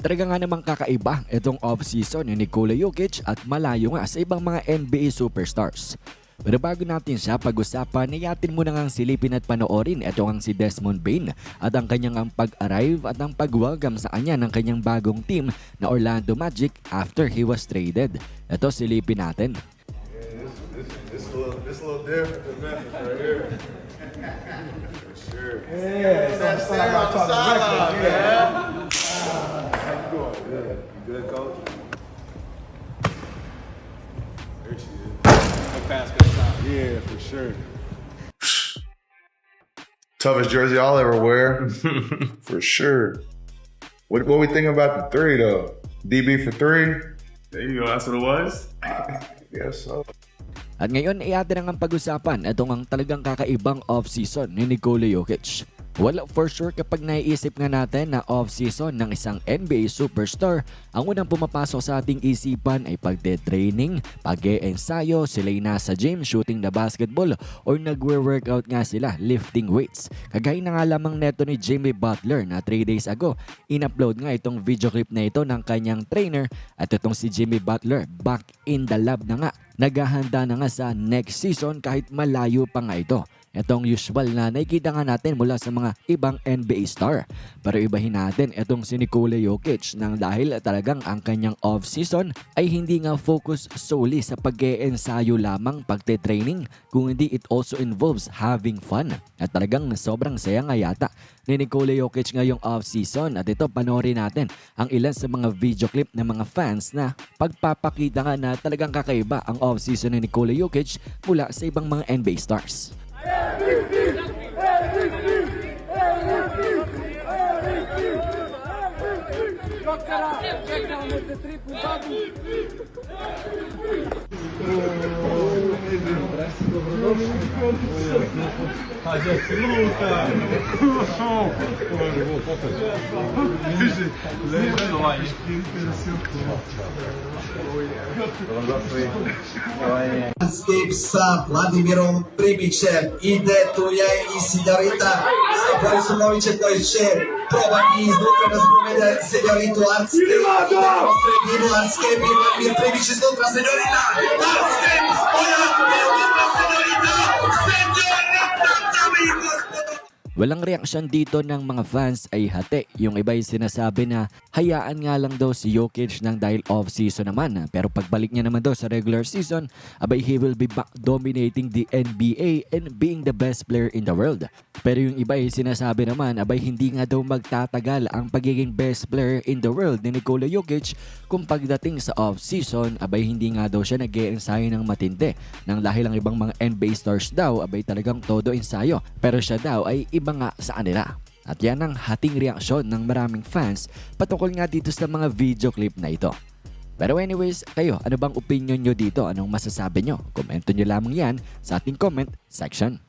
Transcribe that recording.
Talaga nga namang kakaiba itong off-season ni Nikola Jokic at malayo nga sa ibang mga NBA superstars. Pero bago natin siya pag-usapan, nayatin mo na ngang silipin at panoorin ito ang si Desmond Bain at ang kanyang ang pag-arrive at ang pag-welcome sa kanya ng kanyang bagong team na Orlando Magic after he was traded. Ito silipin natin. This, this, a little, this little different than Memphis right here. For sure. Yeah, doing? Good. You good, coach? There she is. Yeah, for sure. Toughest jersey I'll ever wear, for sure. What what we think about the three though? DB for three? There you go. That's what it was. Yes, so. At ngayon ay atin ang pag-usapan itong ang talagang kakaibang off-season ni Nikola Jokic. Well, for sure kapag naiisip nga natin na off-season ng isang NBA superstar, ang unang pumapasok sa ating isipan ay pagde-training, pag-e-ensayo, sila'y nasa gym, shooting the basketball, or nagwe-workout nga sila, lifting weights. Kagaya na nga lamang neto ni Jimmy Butler na 3 days ago, in-upload nga itong video clip na ito ng kanyang trainer at itong si Jimmy Butler back in the lab na nga. Naghahanda na nga sa next season kahit malayo pa nga ito. Itong usual na nakikita nga natin mula sa mga ibang NBA star. Pero ibahin natin itong si Nikola Jokic nang dahil talagang ang kanyang off-season ay hindi nga focus solely sa pag ensayo lamang pagte-training kung hindi it also involves having fun. At talagang sobrang saya nga yata ni Nikola Jokic ngayong off-season at ito panoorin natin ang ilan sa mga video clip ng mga fans na pagpapakita nga na talagang kakaiba ang off-season ni Nikola Jokic mula sa ibang mga NBA stars. доктора, чекаме три позади. Хаджа, силута! Вижи, лежа това е. Степса, Владимиром Примичев, Иде Тоя и Сидарита, Саплай Сумовиче, той ще trovani znutra razgovore senjoritu Arske i neko Il Arske Milan Mirković iznutra senjorina Arske moja iznutra senjorita senjorita Walang reaksyon dito ng mga fans ay hati. Yung iba ay sinasabi na hayaan nga lang daw si Jokic ng dahil off-season naman. Pero pagbalik niya naman daw sa regular season, abay he will be back dominating the NBA and being the best player in the world. Pero yung iba ay sinasabi naman, abay hindi nga daw magtatagal ang pagiging best player in the world ni Nikola Jokic kung pagdating sa off-season, abay hindi nga daw siya nag ensayo ng matindi. Nang dahil ang ibang mga NBA stars daw, abay talagang todo ensayo. Pero siya daw ay iba nga sa kanila. At yan ang hating reaksyon ng maraming fans patungkol nga dito sa mga video clip na ito. Pero anyways, kayo, ano bang opinion nyo dito? Anong masasabi nyo? Komento nyo lamang yan sa ating comment section.